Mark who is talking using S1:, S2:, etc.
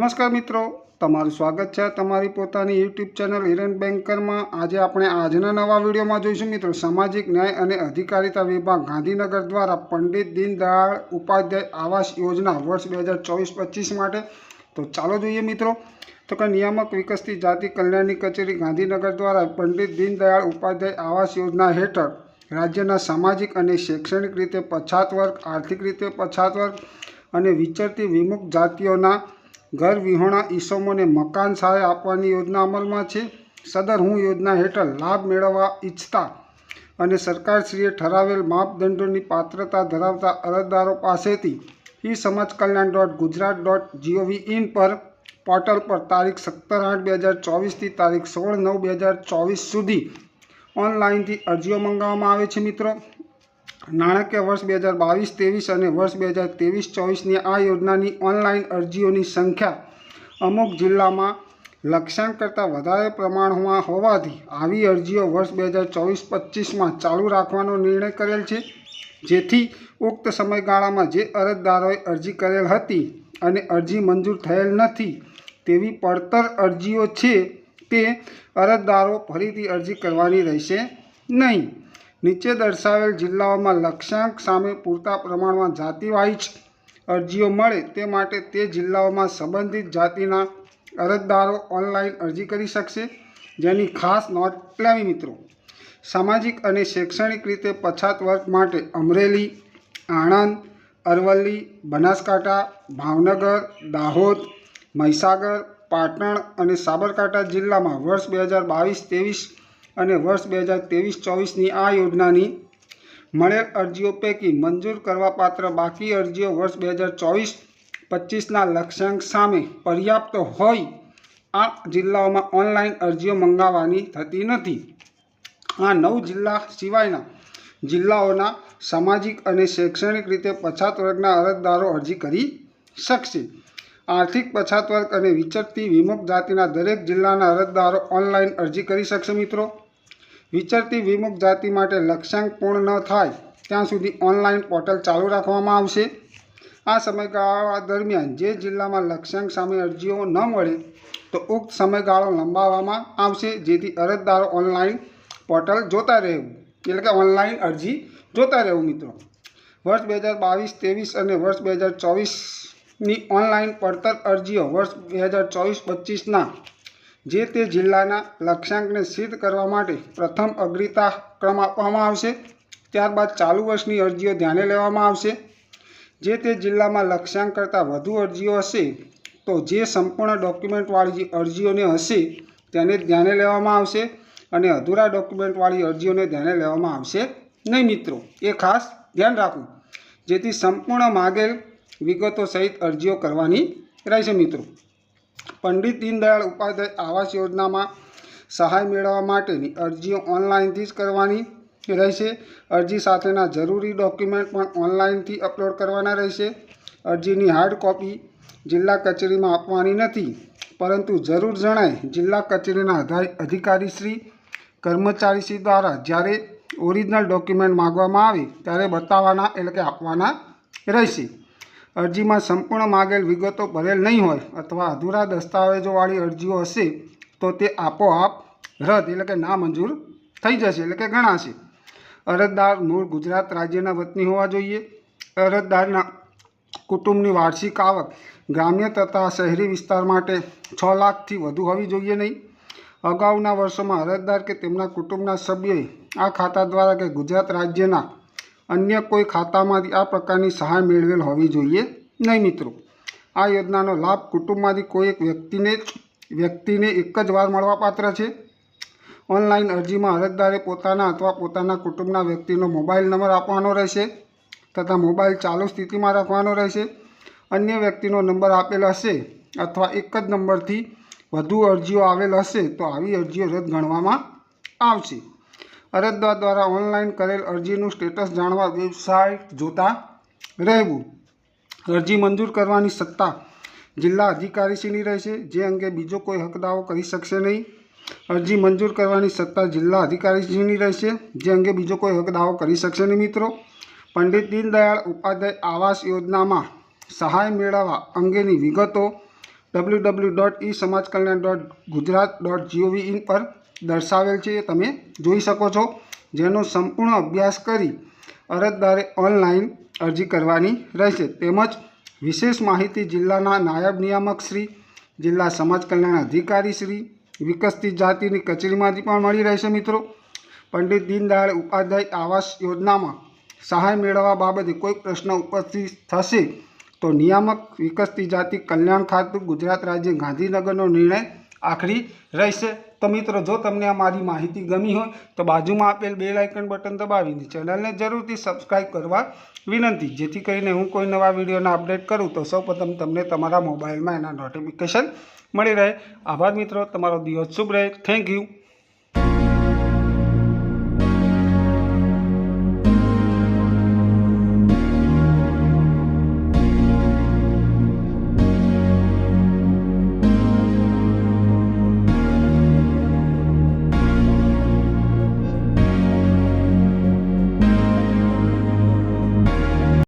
S1: નમસ્કાર મિત્રો, તમારું સ્વાગત છે તમારી પોતાની યુટ્યુબ ચેનલ હિરન બેન્કરમાં. આજે આપણે આજના નવા વિડીયોમાં જોઈશું મિત્રો, સામાજિક ન્યાય અને અધિકારિતા વિભાગ ગાંધીનગર દ્વારા પંડિત દીનદયાળ ઉપાધ્યાય આવાસ યોજના વર્ષ બે હજાર ચોવીસ પચીસ માટે. તો ચાલો જોઈએ મિત્રો. તો કે નિયામક વિકસતી જાતિ કલ્યાણની કચેરી ગાંધીનગર દ્વારા પંડિત દીનદયાળ ઉપાધ્યાય આવાસ યોજના હેઠળ રાજ્યના સામાજિક અને શૈક્ષણિક રીતે પછાત વર્ગ, આર્થિક રીતે પછાત વર્ગ અને વિચરતી વિમુખ જાતિઓના ઘર વિહોણા ઈસમોને મકાન સહાય આપવાની યોજના અમલમાં છે. સદર હું યોજના હેઠળ લાભ મેળવવા ઈચ્છતા અને સરકારશ્રીએ ઠરાવેલ માપદંડોની પાત્રતા ધરાવતા અરજદારો પાસેથી E Samaj Kalyan dot Gujarat dot GOV in પર પોર્ટલ પર તારીખ સત્તર આઠ બે હજાર ચોવીસથી તારીખ સોળ નવ બે હજાર ચોવીસ સુધી ઓનલાઈનથી અરજીઓ મંગાવવામાં આવે છે મિત્રો. નાણાકીય વર્ષ બે હજાર બાવીસ, ત્રેવીસ અને વર્ષ બે હજાર ત્રેવીસ, ચોવીસની આ યોજનાની ઓનલાઈન અરજીઓની સંખ્યા અમુક જિલ્લામાં લક્ષ્યાંક કરતાં વધારે પ્રમાણમાં હોવાથી આવી અરજીઓ વર્ષ બે હજાર ચોવીસ પચીસમાં ચાલુ રાખવાનો નિર્ણય કરેલ છે. જેથી ઉક્ત સમયગાળામાં જે અરજદારોએ અરજી કરેલ હતી અને અરજી મંજૂર થયેલ નથી તેવી પડતર અરજીઓ છે તે અરજદારો ફરીથી અરજી કરવાની રહેશે નહીં. નીચે દર્શાવેલ જિલ્લાઓમાં લક્ષ્યાંક સામે પૂરતા પ્રમાણમાં જાતિવાઇઝ અરજીઓ મળે તે માટે તે જિલ્લાઓમાં સંબંધિત જાતિના અરજદારો ઓનલાઈન અરજી કરી શકશે. જેની ખાસ નોંધ લેવી મિત્રો, સામાજિક અને શૈક્ષણિક રીતે પછાત વર્ગ માટે અમરેલી, આણંદ, અરવલ્લી, બનાસકાંઠા, ભાવનગર, દાહોદ, મહીસાગર, પાટણ અને સાબરકાંઠા જિલ્લામાં વર્ષ બે હજાર બાવીસ ત્રેવીસ અને વર્ષ બે હજાર ત્રેવીસ ચોવીસની આ યોજનાની મળેલ અરજીઓ પૈકી મંજૂર કરવાપાત્ર બાકી અરજીઓ વર્ષ બે હજાર ચોવીસ પચીસના લક્ષ્યાંક સામે પર્યાપ્ત હોય આ જિલ્લાઓમાં ઓનલાઈન અરજીઓ મંગાવવાની થતી નથી. આ નવ જિલ્લા સિવાયના જિલ્લાઓના સામાજિક અને શૈક્ષણિક રીતે પછાત વર્ગના અરજદારો અરજી કરી શકશે. આર્થિક પછાત વર્ગ અને વિચરતી વિમુખ જાતિના દરેક જિલ્લાના અરજદારો ઓનલાઈન અરજી કરી શકશે મિત્રો. વિચરતી વિમુખ જાતિ માટે લક્ષ્યાંક પૂર્ણ ન થાય, ત્યાં સુધી ઓનલાઈન પોર્ટલ ચાલુ રાખવામાં આવશે. આ સમયગાળા દરમિયાન જે જિલ્લામાં લક્ષ્યાંક સામે અરજીઓ ન મળે, તો ઉક્ત સમયગાળો લંબાવવામાં આવશે, જેથી અરજદારો ઓનલાઈન પોર્ટલ જોતા રહેવું. એટલે કે ઓનલાઈન અરજી જોતા રહેવું, મિત્રો. વર્ષ બે હજાર બાવીસ, ત્રેવીસ અને વર્ષ બે હજાર ચોવીસની ઓનલાઈન પડતર અરજીઓ વર્ષ બે હજાર ચોવીસ પચીસના જે તે જિલ્લાના લક્ષ્યાંકને સિદ્ધ કરવા માટે પ્રથમ અગ્રતા ક્રમ આપવામાં આવશે. ત્યારબાદ ચાલુ વર્ષની અરજીઓ ધ્યાને લેવામાં આવશે. જે તે જિલ્લામાં લક્ષ્યાંક કરતાં વધુ અરજીઓ હશે, તો જે સંપૂર્ણ ડોક્યુમેન્ટવાળી અરજીઓને હશે, તેને ધ્યાને લેવામાં આવશે અને અધૂરા ડોક્યુમેન્ટવાળી અરજીઓને ધ્યાને લેવામાં આવશે નહીં મિત્રો. એ ખાસ ધ્યાન રાખવું. જેથી સંપૂર્ણ માગેલ વિગતો સહિત અરજીઓ કરવાની રહેશે મિત્રો. પંડિત દીનદયાળ ઉપાધ્યાય આવાસ યોજનામાં સહાય મેળવવા માટેની અરજીઓ ઓનલાઈનથી જ કરવાની રહેશે. અરજી સાથેના જરૂરી ડોક્યુમેન્ટ પણ ઓનલાઈનથી અપલોડ કરવાના રહેશે. અરજીની હાર્ડ કોપી જિલ્લા કચેરીમાં આપવાની નથી, પરંતુ જરૂર જણાય જિલ્લા કચેરીના અધા- અધિકારીશ્રી કર્મચારીશ્રી દ્વારા જ્યારે ઓરિજિનલ ડોક્યુમેન્ટ માગવામાં આવે ત્યારે બતાવવાના એટલે કે આપવાના રહેશે. અરજીમાં સંપૂર્ણ માગેલ વિગતો ભરેલ નહીં હોય અથવા અધૂરા દસ્તાવેજોવાળી અરજીઓ હશે, તો તે આપોઆપ રદ એટલે કે નામંજૂર થઈ જશે એટલે કે ગણાશે. અરજદાર મૂળ ગુજરાત રાજ્યના વતની હોવા જોઈએ. અરજદારના કુટુંબની વાર્ષિક આવક ગ્રામ્ય તથા શહેરી વિસ્તાર માટે છ લાખથી વધુ હોવી જોઈએ નહીં. અગાઉના વર્ષોમાં અરજદાર કે તેમના કુટુંબના સભ્યોએ આ ખાતા દ્વારા કે ગુજરાત રાજ્યના અન્ય કોઈ ખાતામાંથી આ પ્રકારની સહાય મેળવેલ હોવી જોઈએ નહીં મિત્રો. આ યોજનાનો લાભ કુટુંબમાંથી કોઈ એક વ્યક્તિને વ્યક્તિને એક જ વાર મળવાપાત્ર છે. ઓનલાઈન અરજીમાં અરજદારે પોતાના અથવા પોતાના કુટુંબના વ્યક્તિનો મોબાઈલ નંબર આપવાનો રહેશે તથા મોબાઈલ ચાલુ સ્થિતિમાં રાખવાનો રહેશે. અન્ય વ્યક્તિનો નંબર આપેલ હશે અથવા એક જ નંબરથી વધુ અરજીઓ આવેલ હશે તો આવી અરજીઓ રદ ગણવામાં આવશે. અરજદાર દ્વારા ઓનલાઈન કરેલ અરજીનું સ્ટેટસ જાણવા વેબસાઇટ જોતા રહેવું. અરજી મંજૂર કરવાની સત્તા જિલ્લા અધિકારીશ્રીની રહેશે, જે અંગે બીજો કોઈ હકદાવો કરી શકશે નહીં. અરજી મંજૂર કરવાની સત્તા જિલ્લા અધિકારીશ્રીની રહેશે, જે અંગે બીજો કોઈ હકદાવો કરી શકશે નહીં, મિત્રો. પંડિત દીનદયાળ ઉપાધ્યાય આવાસ યોજનામાં સહાય મેળવવા અંગેની વિગતો W W dot E Samaj Kalyan dot Gujarat dot GOV in પર દર્શાવેલ છે એ તમે જોઈ શકો છો. જેનો સંપૂર્ણ અભ્યાસ કરી અરજદારે ઓનલાઈન અરજી કરવાની રહેશે. તેમજ વિશેષ માહિતી જિલ્લાના નાયબ નિયામક શ્રી, જિલ્લા સમાજ કલ્યાણ અધિકારી શ્રી, વિકસતી જાતિની કચેરીમાંથી પણ મળી રહેશે મિત્રો. પંડિત દીનદયાળ ઉપાધ્યાય આવાસ યોજનામાં સહાય મેળવવા બાબતે કોઈ પ્રશ્ન ઉપસ્થિત થશે તો નિયામક વિકસતી જાતિ કલ્યાણ ખાતું ગુજરાત રાજ્ય ગાંધીનગરનો નિર્ણય આખરી રહેશે. તો મિત્રો, જો તમને આ મારી માહિતી ગમી હોય, તો બાજુમાં આપેલ બે લાઇકન બટન દબાવીને ચેનલને જરૂરથી સબસ્ક્રાઈબ કરવા વિનંતી. જેથી કરીને હું કોઈ નવા વિડીયોના અપડેટ કરું તો સૌપ્રથમ તમને તમારા મોબાઈલમાં એના નોટિફિકેશન મળી રહે. આભાર મિત્રો, તમારો દિવસ શુભ રહે. Thank you